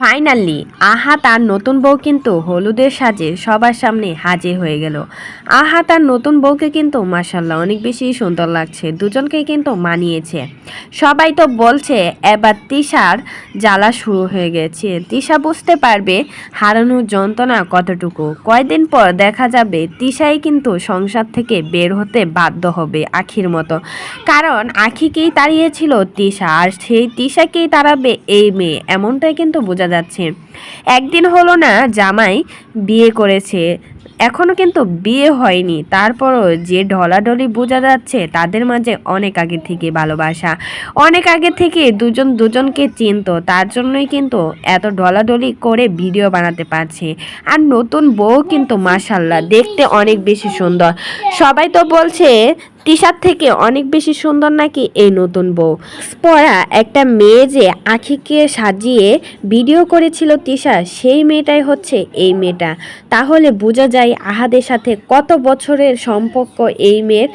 Finally, আহা তার নতুন বউ কিন্তু হলুদের সাজে সবার সামনে হাজির হয়ে গেল। আহা তার নতুন বউকে কিন্তু মাসাল্লাহ অনেক বেশি সুন্দর লাগছে, দুজনকে কিন্তু মানিয়েছে। সবাই তো বলছে, এবার তিশার জ্বালা শুরু হয়ে গেছে। তিশা বুঝতে পারবে হারানোর যন্ত্রণা কতটুকু। কয়দিন পর দেখা যাবে তিশাই কিন্তু সংসার থেকে বের হতে বাধ্য হবে আখির মতো। কারণ আখিকেই তাড়িয়েছিল তিশা, আর সেই তিশাকেই তাড়াবে এই মেয়ে, এমনটাই কিন্তু বোঝা যাচ্ছে। একদিন হলো না, জামাই বিয়ে করেছে। এখনও কিন্তু বিয়ে হয়নি। তারপরও যে ঢলাঢলি বোঝা যাচ্ছে, তাদের মাঝে অনেক আগে থেকে ভালোবাসা। অনেক আগে থেকে দুজন দুজনকে চিনতো। তার জন্যই কিন্তু এত ঢলাঢলি করে ভিডিও বানাতে পারছে। আর নতুন বউ কিন্তু মাসাল্লাহ দেখতে অনেক বেশি সুন্দর। সবাই তো বলছে তিশার থেকে অনেক বেশি সুন্দর নাকি এই নতুন বউ? পরা একটা মেয়ে যে আখিকে সাজিয়ে ভিডিও করেছিল তিশা, সেই মেয়েটাই হচ্ছে এই মেয়েটা। তাহলে বোঝা যায় আহাদের সাথে কত বছরের সম্পর্ক এই মেয়ের।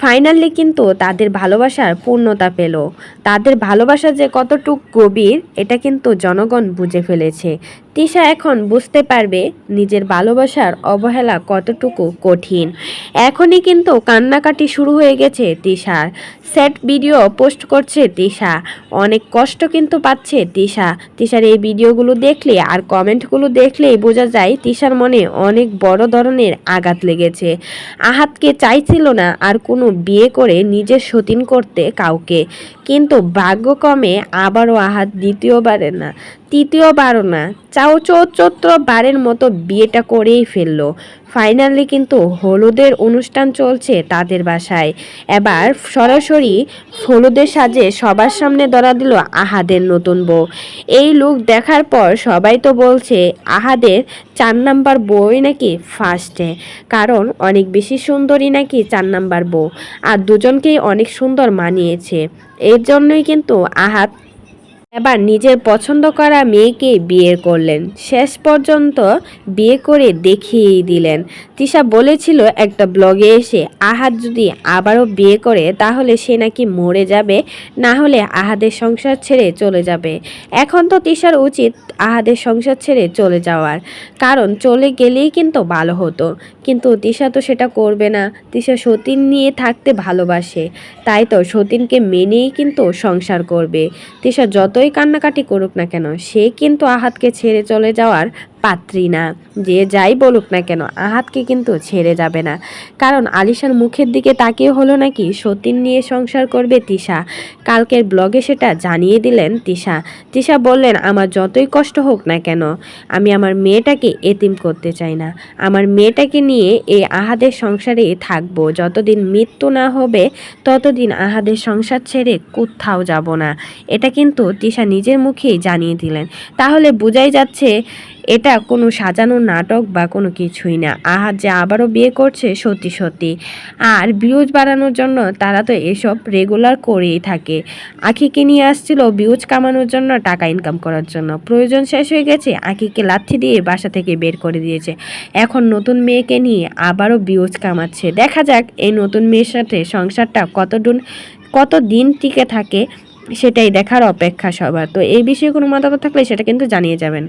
ফাইনালি কিন্তু তাদের ভালোবাসার পূর্ণতা পেল। তাদের ভালোবাসা যে কতটুক গভীর, এটা কিন্তু জনগণ বুঝে ফেলেছে। তিশা এখন বুঝতে পারবে নিজের ভালোবাসার অবহেলা কতটুকু কঠিন। এখনই কিন্তু কান্নাকাটি শুরু হয়ে গেছে তিশার। সেট ভিডিও পোস্ট করছে তিশা। অনেক কষ্ট কিন্তু পাচ্ছে তিশা। তিশার এই ভিডিওগুলো দেখলে আর কমেন্টগুলো দেখলেই বোঝা যায় তিশার মনে অনেক বড় ধরনের আঘাত লেগেছে। আহাতকে চাইছিল না আর কোনো বিয়ে করে নিজের সতীন করতে কাউকে। কিন্তু ভাগ্যক্রমে আবারও আহাত দ্বিতীয়বারের না। তৃতীয়বারও না, চাও চৌচত্র বারের মতো বিয়েটা করেই ফেলল। ফাইনালি কিন্তু হলুদের অনুষ্ঠান চলছে তাদের বাসায়। এবার সরাসরি হলুদের সাজে সবার সামনে ধরা দিল আহাদের নতুন বউ। এই লুক দেখার পর সবাই তো বলছে আহাদের চার নাম্বার বই নাকি ফার্স্টে কারণ অনেক বেশি সুন্দরী নাকি চার নাম্বার বউ। আর দুজনকেই অনেক সুন্দর মানিয়েছে। এর জন্যই কিন্তু আহাত এবার নিজের পছন্দ করা মেয়েকে বিয়ে করলেন। শেষ পর্যন্ত বিয়ে করে দেখিয়েই দিলেন। তিশা বলেছিল, একটা ব্লগে এসে আহাদ যদি আবারও বিয়ে করে, তাহলে সে নাকি মরে যাবে। না হলে আহাদের সংসার ছেড়ে চলে যাবে। এখন তো তিশার উচিত আহাদের সংসার ছেড়ে চলে যাওয়ার। কারণ চলে গেলেই কিন্তু ভালো হতো। কিন্তু তিশা তো সেটা করবে না। তিশা সতীন নিয়ে থাকতে ভালোবাসে। তাই তো সতীনকে মেনেই কিন্তু সংসার করবে। তিশা যতই কান্নাকাটি করুক না কেন সে কিন্তু আহাতকে ছেড়ে চলে যাওয়ার পাত্রী না। যে যাই বলুক না কেন, আহাতকে কিন্তু ছেড়ে যাবে না। কারণ আলিশার মুখের দিকে তাকিয়ে হলো নাকি সতীন নিয়ে সংসার করবে তিশা। কালকের ব্লগে সেটা জানিয়ে দিলেন তিশা। তিশা বললেন, আমার যতই কষ্ট হোক না কেন, আমি আমার মেয়েটাকে এতিম করতে চাই না। আমার মেয়েটাকে নিয়ে এই আহাদের সংসারে থাকব। যতদিন মৃত্যু না হবে, ততদিন আহাদের সংসার ছেড়ে কোথাও যাব না। এটা কিন্তু তিশা নিজের মুখেই জানিয়ে দিলেন। তাহলে বোঝাই যাচ্ছে এটা কোনো সাজানো নাটক বা কোনো কিছুই না। আহার যে আবারও বিয়ে করছে, সত্যি সত্যি। আর ভিউজ বাড়ানোর জন্য তারা তো এসব রেগুলার করেই থাকে। আখিকে নিয়ে আসছিল ভিউজ কামানোর জন্য টাকা ইনকাম করার জন্য। প্রয়োজন শেষ হয়ে গেছে, আখিকে লাথি দিয়ে বাসা থেকে বের করে দিয়েছে। এখন নতুন মেয়েকে নিয়ে আবারও ভিউজ কামাচ্ছে। দেখা যাক এই নতুন মেয়ের সাথে সংসারটা কতদিন কত দিন টিকে থাকে, সেটাই দেখার অপেক্ষা সবার। তো এই বিষয়ে কোনো মতামত থাকলে সেটা কিন্তু জানিয়ে যাবেন।